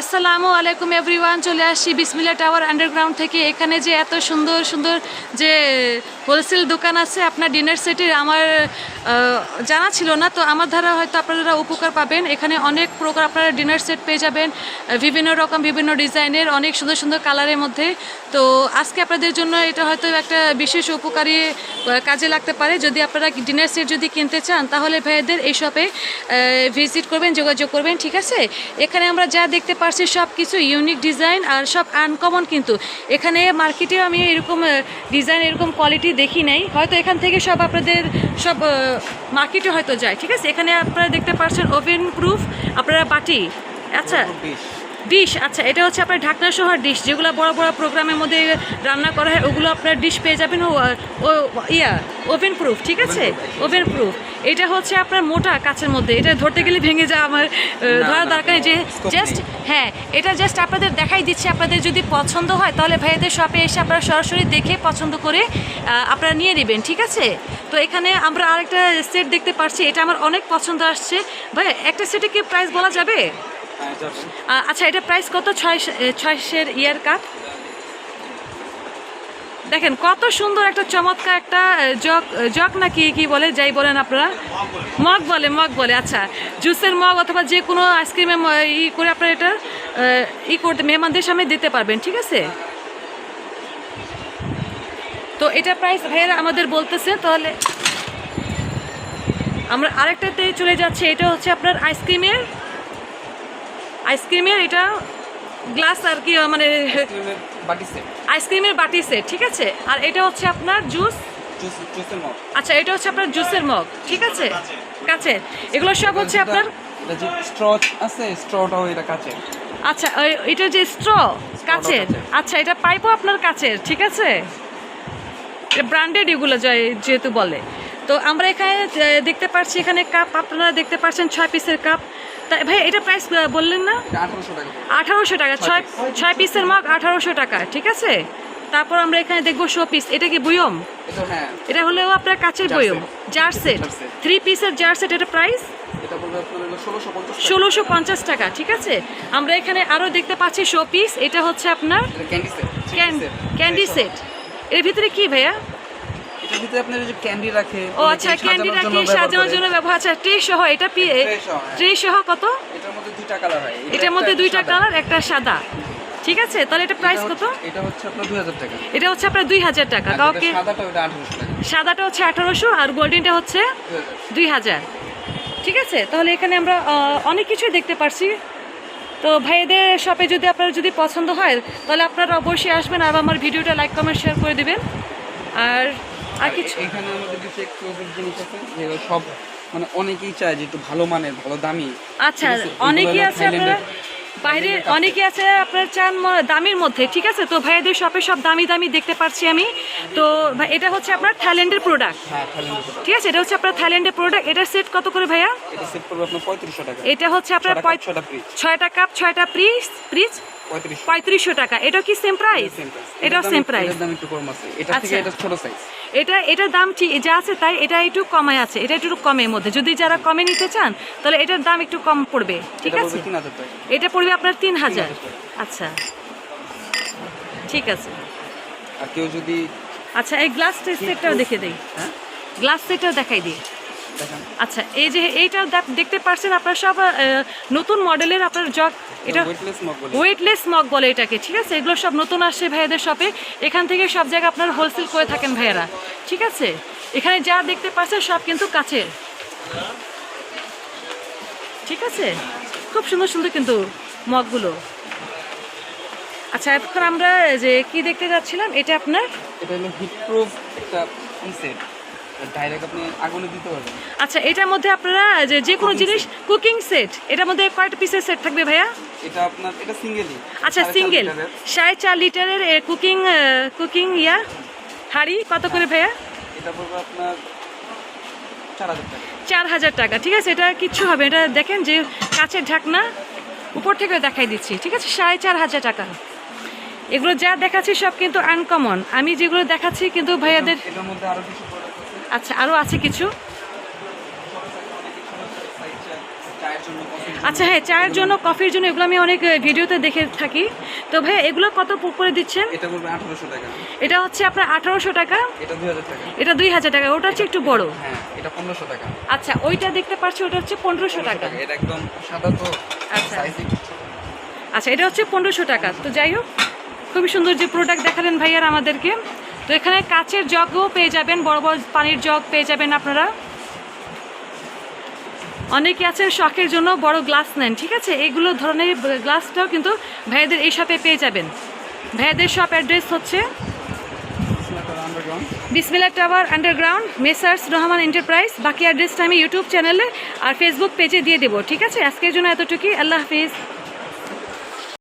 আসসালামু আলাইকুম এভরিওয়ান, চলে আসছি বিসমিল্লা টাওয়ার আন্ডারগ্রাউন্ড থেকে। এখানে যে এত সুন্দর সুন্দর যে হোলসেল দোকান আছে, আপনার ডিনার সেটের আমার জানা ছিল না, তো আমার দ্বারা হয়তো আপনারা উপকার পাবেন। এখানে অনেক প্রকার আপনারা ডিনার সেট পেয়ে যাবেন, বিভিন্ন রকম, বিভিন্ন ডিজাইনের, অনেক সুন্দর সুন্দর কালারের মধ্যে। তো আজকে আপনাদের জন্য এটা হয়তো একটা বিশেষ উপকারী কাজে লাগতে পারে। যদি আপনারা ডিনার সেট যদি কিনতে চান, তাহলে ভাইদের এই শপে ভিজিট করবেন, যোগাযোগ করবেন, ঠিক আছে? এখানে আমরা যা দেখতে পারছি সব কিছু ইউনিক ডিজাইন আর সব আনকমন কিন্তু। এখানে মার্কেটে আমি এরকম ডিজাইন এরকম কোয়ালিটি দেখি নাই। হয়তো এখান থেকে সব আপনাদের, সব মার্কেটে হয়তো যায়, ঠিক আছে? এখানে আপনারা দেখতে পারছেন ওভেন প্রুফ আপনারা বাটি আচ্ছা? ডিশ আচ্ছা এটা হচ্ছে আপনার ঢাকনা সহ ডিশ যেগুলো বড় বড় প্রোগ্রামের মধ্যে রান্না করা হয় ওগুলো আপনার ডিশ পেয়ে যাবেন ও ইয়া ওভেন প্রুফ ঠিক আছে? Oven proof. এটা হচ্ছে আপনার মোটা কাছের মধ্যে এটা ধরতে গেলে ভেঙে যায় আমার ধরার দরকার যে জাস্ট হ্যাঁ এটা জাস্ট আপনাদের দেখাই দিচ্ছে আপনাদের যদি পছন্দ হয় তাহলে ভাইয়াদের শপে এসে আপনারা সরাসরি দেখে পছন্দ করে আপনারা নিয়ে নেবেন ঠিক আছে? তো এখানে আমরা আরেকটা সেট দেখতে পাচ্ছি এটা আমার অনেক পছন্দ আসছে। ভাই একটা সেটে কি প্রাইস বলা যাবে? আচ্ছা এটা প্রাইস কত? ছয় ছয়শের ইয়ার কাপ দেখেন, কত সুন্দর একটা চমৎকার একটা জগ জগ না কি বলে, যাই বলেন আপনারা। মগ বলে মগ বলে আচ্ছা। জুসের মগ অথবা যে কোনো আইসক্রিমে ই করে আপনারা এটা ই করতে, মেহমানদের সামনে দিতে পারবেন, ঠিক আছে? তো এটা প্রাইস ভাইয়েরা আমাদের বলতেছে, তাহলে আমরা আরেকটাতে চলে যাচ্ছি। এটা হচ্ছে আপনার আইসক্রিমের আইসক্রিমের এটা গ্লাস আর কি মানে আইসক্রিমের বাটি সেট। ঠিক আছে? আর এটা হচ্ছে আপনার জুস? আচ্ছা এটা হচ্ছে আপনার জুসের মগ ঠিক আছে? কাচের। এগুলো সব হচ্ছে আপনার স্ট্র আছে স্ট্রটাও এটা কাছে আচ্ছা এটা যে স্ট্র কাচের। কাচের। আচ্ছা এটা পাইপও আপনার কাচের ঠিক আছে? ব্র্যান্ডেড এগুলো যেহেতু বলে। তো আমরা এখানে দেখতে পাচ্ছি এখানে কাপ আপনারা দেখতে পাচ্ছেন ছয় পিসের কাপ ভাই এটা প্রাইস বললেন না? আঠারোশো টাকা। ছয় ছয় পিসের মগ আঠারোশো টাকা ঠিক আছে? তারপর আমরা এখানে দেখব শো পিস এটা কি এটা হ্যাঁ। এটা হলেও আপনার কাছের বয়ম। Jar set. থ্রি পিসের জার সেট এটা প্রাইস ষোলোশো পঞ্চাশ টাকা। ঠিক আছে? আমরা এখানে আরও দেখতে পাচ্ছি শো পিস এটা হচ্ছে আপনার ক্যান্ডি সেট এর ভিতরে কি ভাইয়া? ভিতরে আপনার এই যে ক্যান্ডি রাখে ও আচ্ছা ক্যান্ডি রাখি সাজানোর জন্য ব্যবহার আচ্ছা ট্রে সহ এটা পি Tray সহ, হ্যাঁ। ট্রে সহ কত? এটার মধ্যে দুইটা কালার হয়। এটার মধ্যে দুইটা। কালার একটা সাদা। ঠিক আছে? তাহলে এটা প্রাইস কত? এটা হচ্ছে আপনার দুই হাজার টাকা। এটা হচ্ছে আপনার দুই হাজার টাকা। আর কাউকে সাদাটা ওটা আঠারোশো টাকা। সাদাটা হচ্ছে আঠারোশো আর গোল্ডেনটা হচ্ছে 2000 দুই হাজার। ঠিক আছে? তাহলে এখানে আমরা অনেক কিছুই দেখতে পারছি। তো ভাইদের শপে যদি আপনার যদি পছন্দ হয় তাহলে আপনারা অবশ্যই আসবেন আর আমার ভিডিওটা লাইক কমেন্ট শেয়ার করে দিবেন। আর আর কিছু? এখানে আমাদের কিছু এক্সক্লুসিভ জিনিস আছে যেগুলো সব মানে অনেকেই চায় যে একটু ভালো মানের ভালো দামি। আচ্ছা অনেকেই আছে আপনারা বাইরে অনেকে আছে আপনার চান দামির মধ্যে ঠিক আছে? তো ভাইয়াদের শপে সব দামি দামি দেখতে পাচ্ছি আমি। তো ভাই- এটা হচ্ছে আপনার থাইল্যান্ডের প্রোডাক্ট। ঠিক আছে এটা হচ্ছে আপনার থাইল্যান্ডের প্রোডাক্ট এটা সেট কত করে ভাইয়া? এটা সেট করবে আপনার পঁয়ত্রিশশো টাকা। এটা হচ্ছে আপনার ছটা কাপ, পঁয়- ছটা ছয়টা কাপ ছয়টা প্রিস প্রিজ পঁয়ত্রিশ পঁয়ত্রিশশো। টাকা। এটাও কি সেম প্রাইস এটাও সেম প্রাইস দাম একটু কম আছে। এটা আচ্ছা। থেকে এটা ছোট সাইজ এটা এটার দাম ঠিক যা আছে তাই এটা একটু কমে আছে। এটা একটু কমের মধ্যে। যদি যারা কমে নিতে চান তাহলে এটার দাম একটু কম পড়বে। ঠিক আছে? এটা পড়বে আপনার তিন হাজার। আচ্ছা। ঠিক আছে। আর কেউ যদি আচ্ছা এই গ্লাস সেটটাও দেখে দিই। হ্যাঁ? গ্লাস সেটটাও দেখাই দিই। আচ্ছা এই যে এইটা দেখ- দেখতে পারছেন আপনার সব নতুন মডেলের আপনার জগ এটা ওয়েটলেস মগ বলে। ওয়েটলেস মগ বলে এটাকে ঠিক আছে? এগুলো সব নতুন আসছে ভাইয়াদের শপে। এখান থেকে সব জায়গায় আপনার হোলসেল করে থাকেন ভাইয়ারা ঠিক আছে? এখানে যা দেখতে পাচ্ছেন সব কিন্তু কাছের ঠিক আছে? খুব সুন্দর সুন্দর কিন্তু মগগুলো আচ্ছা এখন আমরা যে কি দেখতে যাচ্ছিলাম? এটা আপনার? এটা হলো হিট প্রুফ একটা সেট ডাইরেক্ট আপনি আগুনে দিতে পারবেন। আচ্ছা এটার মধ্যে আপনারা যে যে কোনো জিনিস কুকিং সেট এটার মধ্যে কয়টা পিসের সেট থাকবে ভাইয়া? এটা আপনার এটা সিঙ্গেলই আচ্ছা সিঙ্গেল সাড়ে চার লিটারের কুকিং কুকিং ইয়া হাঁড়ি কত করে ভাইয়া? এটা পড়বে আপনার চার হাজার টাকা। ঠিক আছে? এটা কিচ্ছু হবে এটা দেখেন যে কাছের ঢাকনা উপর থেকে দেখাই দিচ্ছি ঠিক আছে? সাড়ে চার হাজার টাকা। এগুলো যা দেখাচ্ছি সব কিন্তু আনকমন আমি যেগুলো দেখাচ্ছি কিন্তু ভাইয়াদের মধ্যে আরও কিছু প্রোডাক্ট আছে। আচ্ছা আরও আছে কিছু? আচ্ছা হ্যাঁ চায়ের জন্য কফির জন্য এগুলো আমি অনেক ভিডিওতে দেখে থাকি। তো ভাই এগুলো কত করে দিচ্ছেন? এটা পড়বে আঠারোশো টাকা। এটা হচ্ছে আপনার আঠারোশো টাকা? এটা দুই হাজার টাকা। এটা ওটা হচ্ছে একটু বড়। হ্যাঁ এটা টাকা। আচ্ছা ওইটা দেখতে পাচ্ছি ওটা হচ্ছে পনেরোশো টাকা। এটা একদম সাদা তো আচ্ছা। আচ্ছা এটা হচ্ছে পনেরোশো টাকা। তো যাই হোক খুবই সুন্দর যে প্রোডাক্ট দেখালেন ভাইয়ার আমাদেরকে। তো এখানে কাচের জগও পেয়ে যাবেন, বড় বড় পানির জগ পেয়ে যাবেন আপনারা। অনেকে আছেন শখের জন্য, বড় গ্লাস নেন, ঠিক আছে? এইগুলো ধরনের গ্লাসটাও কিন্তু ভাইয়াদের এই শপে পেয়ে যাবেন। ভাইয়াদের শপ অ্যাড্রেস হচ্ছে Bismillah tower underground, messrs Rahman enterprise. বাকি অ্যাড্রেসটা আমি ইউটিউব চ্যানেলে আর ফেসবুক পেজে দিয়ে দেবো, ঠিক আছে? আজকের জন্য এতটুকুই, আল্লাহ হাফিজ।